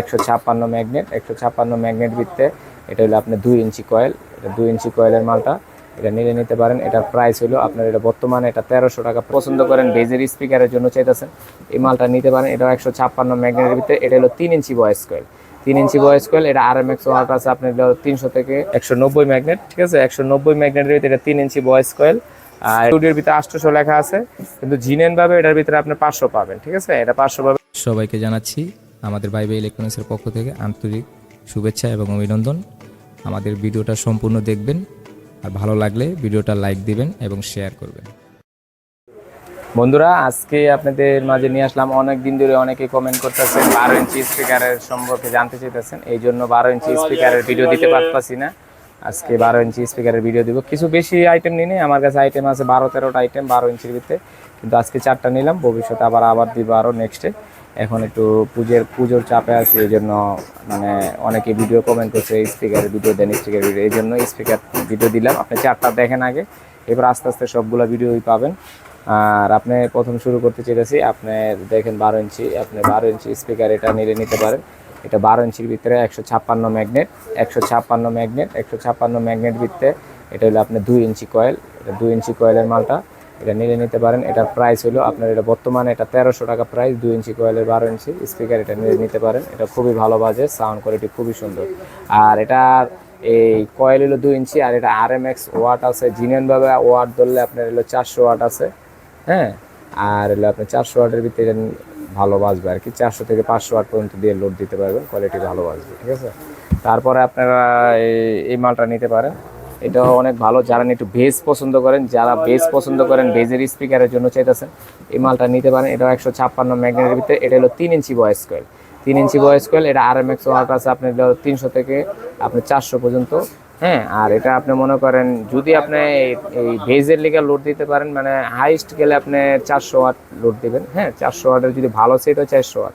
একশো ছাপ্পান্ন ম্যাগনেট, একশো ছাপ্পান্ন ম্যাগনেট ভিত্তে এটা হলো আপনার দুই ইঞ্চি কয়েল, এটা দুই ইঞ্চি কয়েলের মালটা, এটা নিলে নিতে পারেন, এটার প্রাইস হলো আপনার এটা বর্তমানে এটা তেরোশো টাকা, পছন্দ করেন বেজের স্পিকারের জন্য চাইতেছেন, এই মালটা নিতে পারেন এটা একশো ছাপ্পান্ন ম্যাগনেটের ভিতরে, এটা হলো তিন ইঞ্চি বয়েস কয়েল তিন ইঞ্চি বয়েস কয়েল এটা আর এম এক্স ওয়াট আছে, আপনার তিনশো থেকে একশো নব্বই ম্যাগনেট, ঠিক আছে? একশো নব্বই ম্যাগনেটের ভিতরে এটা তিন ইঞ্চি বয়েস কয়েল আর স্টুডিওর ভিতরে আটশোশো লেখা আছে, কিন্তু জিনেন ভাবে এটার ভিতরে আপনি পাঁচশো পাবেন, ঠিক আছে? এটা পাঁচশো পাবেন। সবাইকে জানাচ্ছি আমাদের বাইবে ইলেকট্রনিক্সের পক্ষ থেকে আন্তরিক শুভেচ্ছা এবং অভিনন্দন। আমাদের ভিডিওটা সম্পূর্ণ দেখবেন। আর ভালো লাগলে ভিডিওটা লাইক দিবেন এবং শেয়ার করবেন। বন্ধুরা, আজকে আপনাদের মাঝে নিয়ে আসলাম অনেক দিন ধরে অনেকে কমেন্ট করতেছেন, বারো ইঞ্চি স্পিকারের সম্পর্কে জানতে চাইতেছেন। এই জন্য বারো ইঞ্চি স্পিকারের ভিডিও দিতে পারতাছি না। আজকে বারো ইঞ্চি স্পিকারের ভিডিও দিব। কিছু বেশি আইটেম নিই। আমার কাছে আইটেম আছে বারো তেরোটা আইটেম বারো ইঞ্চির ভিতরে। কিন্তু আজকে চারটা নিলাম। ভবিষ্যতে আবার আবার দিব আরও নেক্সটে এখন একটু পুজোর পুজোর চাপে আছি, এই জন্য মানে অনেকে ভিডিও কমেন্ট করছে স্পিকার ভিডিও দেন স্পিকার ভিডিও এই জন্য স্পিকার ভিডিও দিলাম। আপনি চারটা দেখেন আগে এবার আস্তে আস্তে সবগুলো ভিডিওই পাবেন। আর আপনি প্রথম শুরু করতে চেয়েছি আপনি দেখেন বারো ইঞ্চি, আপনি বারো ইঞ্চি স্পিকার এটা নিলে নিতে পারেন। এটা বারো ইঞ্চির ভিতরে একশো ছাপ্পান্ন ম্যাগনেট একশো ছাপ্পান্ন ম্যাগনেট একশো ছাপ্পান্ন ম্যাগনেট ভিতরে এটা হলো আপনার দুই ইঞ্চি কয়েল এটা দুই ইঞ্চি কয়েলের মালটা। এটা নিলে নিতে পারেন। এটার প্রাইস হলো আপনার এটা বর্তমানে এটা তেরোশো টাকা প্রাইস দুই ইঞ্চি কয়েলের বারো ইঞ্চি স্পিকার এটা নিলে নিতে পারেন। এটা খুবই ভালো বাজে সাউন্ড কোয়ালিটি খুবই সুন্দর। আর এটার এই কয়েল হলো দুই ইঞ্চি, আর এটা আর এম এক্স ওয়াট আছে। জিনিয়ানভাবে ওয়াট ধরলে আপনার হলো চারশো ওয়াট আছে। হ্যাঁ? আর হলো আপনার চারশো ওয়াটের ভিতরে এটা ভালো বাজবে আর কি। চারশো থেকে পাঁচশো ওয়াট পর্যন্ত দিয়ে লোড দিতে পারবেন। কোয়ালিটি ভালো বাজবে, ঠিক আছে? তারপরে আপনারা এই মালটা নিতে পারেন। এটা অনেক ভালো। যারা একটু ভেজ পছন্দ করেন, যারা ভেজ পছন্দ করেন ভেজের স্পিকারের জন্য চাইতেছেন, এই মালটা নিতে পারেন। এটা একশো ছাপ্পান্ন ম্যাগনেটের ভিতরে। এটা হলো তিন ইঞ্চি বয়েস কয়েল তিন ইঞ্চি বয়েস কয়েল এটা আর এম এক্স ওয়াট আছে আপনি তিনশো থেকে আপনি চারশো পর্যন্ত। হ্যাঁ আর এটা আপনি মনে করেন, যদি আপনি এই ভেজের লিগে লোড দিতে পারেন মানে হাইস্ট গেলে আপনি চারশো ওয়াট লোড দিবেন। হ্যাঁ চারশো ওয়াটের যদি ভালো সেট হয়, চারশো ওয়াট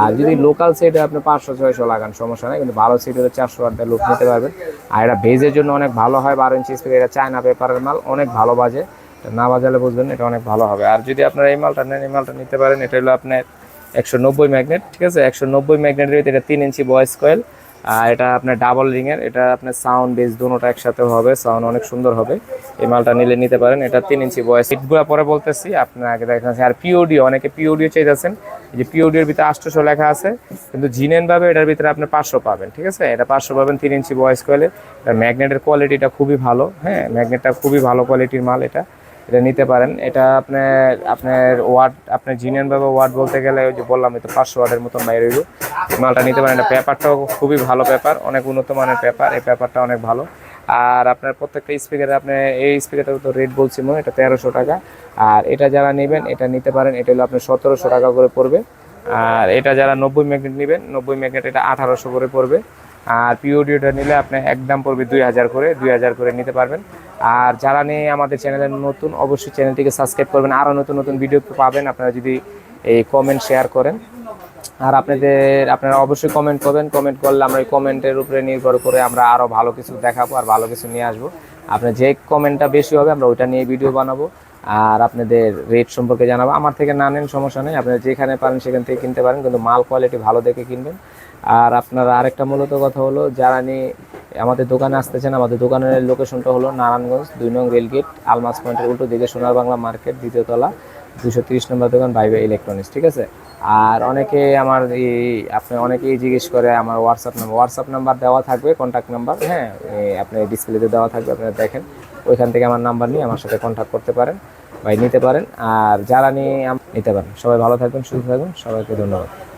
আর যদি লোকাল সেটে আপনি পাঁচশো, ছয়শো লাগান, সমস্যা নাই, কিন্তু ভালো সেট হলে চারশো আড্ডা লোক নিতে পারবেন। আর এটা ভেজের জন্য অনেক ভালো হয়, বারো ইঞ্চি স্পিকার এটা চায়না পেপারের মাল, অনেক ভালো বাজে। না বাজালে বুঝবেন এটা অনেক ভালো হবে। আর যদি আপনার এই মালটা নেন, এই মালটা নিতে পারেন, এটা হলো আপনার একশো নব্বই ম্যাগনেট ঠিক আছে? একশো নব্বই ম্যাগনেটের ভিতরে এটা তিন ইঞ্চি বয়েস কয়েল আর এটা আপনার ডাবল রিংয়ের এটা আপনার সাউন্ড বেস দুটোটা একসাথে হবে সাউন্ড অনেক সুন্দর হবে। এই মালটা নিলে নিতে পারেন, এটা তিন ইঞ্চি বয়স। সিটগুলো পরে বলতেছি আপনাকে দেখেন, আর পিওডিও অনেকে পিওডিও চাইতেছেন। যে পিওডিওর ভিতরে আটশোশো লেখা আছে, কিন্তু জিনেন ভাবে এটার ভিতরে আপনি পাঁচশো পাবেন, ঠিক আছে? এটা পাঁচশো পাবেন তিন ইঞ্চি বয়স কয়েলে এটা ম্যাগনেটের কোয়ালিটিটা খুবই ভালো হ্যাঁ? ম্যাগনেটটা খুবই ভালো কোয়ালিটির মাল এটা। এটা নিতে পারেন। এটা আপনার আপনার ওয়াট আপনার জিনিয়ান ভাবে ওয়াট বলতে গেলে ওই যে বললাম তো পাঁচশো ওয়াটের মতন বাইরে হইব। মালটা নিতে পারেন। এটা পেপারটাও খুবই ভালো পেপার অনেক উন্নত মানের পেপার এই পেপারটা অনেক ভালো। আর আপনার প্রত্যেকটা স্পিকারে আপনি, এই স্পিকারটা তো রেট বলছি মনে, এটা তেরোশো টাকা। আর এটা যারা নেবেন, এটা নিতে পারেন। এটা হলো আপনার সতেরোশো টাকা করে পড়বে। আর এটা যারা নব্বই ম্যাগনেট নেবেন, নব্বই ম্যাগনেট এটা আঠারোশো করে পড়বে। আর পিওডিওটা নিলে আপনি একদম পড়বে দুই হাজার করে, দুই হাজার করে নিতে পারবেন। আর যারা নেই আমাদের চ্যানেলে নতুন, অবশ্যই চ্যানেলটিকে সাবস্ক্রাইব করবেন। আরও নতুন নতুন ভিডিও পাবেন, আপনারা যদি এই কমেন্ট শেয়ার করেন। আর আপনাদের, আপনারা অবশ্যই কমেন্ট করবেন। কমেন্ট করলে আমরা এই কমেন্টের উপরে নির্ভর করে আমরা আরও ভালো কিছু দেখাবো আর ভালো কিছু নিয়ে আসব। আপনার যে কমেন্টটা বেশি হবে, আমরা ওইটা নিয়ে ভিডিও বানাবো। আর আপনাদের রেট সম্পর্কে জানাব। আমার থেকে না নেন সমস্যা নেই। আপনারা যেখানে পারেন সেখান থেকে কিনতে পারেন, কিন্তু মাল কোয়ালিটি ভালো দেখে কিনবেন। আর আপনারা আরেকটা মূলত কথা হলো, যারা নিয়ে আমাদের দোকানে আসতেছেন, আমাদের দোকানের লোকেশনটা হলো নারায়ণগঞ্জ দুই নং রেলগেট আলমাস পয়েন্টের উল্টো দিকে সোনার বাংলা মার্কেট দ্বিতীয় তলা দুশো তিরিশ নম্বর দোকান বাইবে ইলেকট্রনিক্স ঠিক আছে? আর অনেকে আমার এই, আপনি অনেকেই জিজ্ঞেস করে আমার হোয়াটসঅ্যাপ নাম্বার হোয়াটসঅ্যাপ নাম্বার দেওয়া থাকবে কন্ট্যাক্ট নাম্বার হ্যাঁ আপনি ডিসপ্লেতে দেওয়া থাকবে, আপনারা দেখেন। ওইখান থেকে আমার নাম্বার নিয়ে আমার সাথে কন্ট্যাক্ট করতে পারেন ভাই নিতে পারেন। আর আম- নিতে পারেন। সবাই ভালো থাকবেন, সুস্থ থাকবেন। সবাইকে ধন্যবাদ।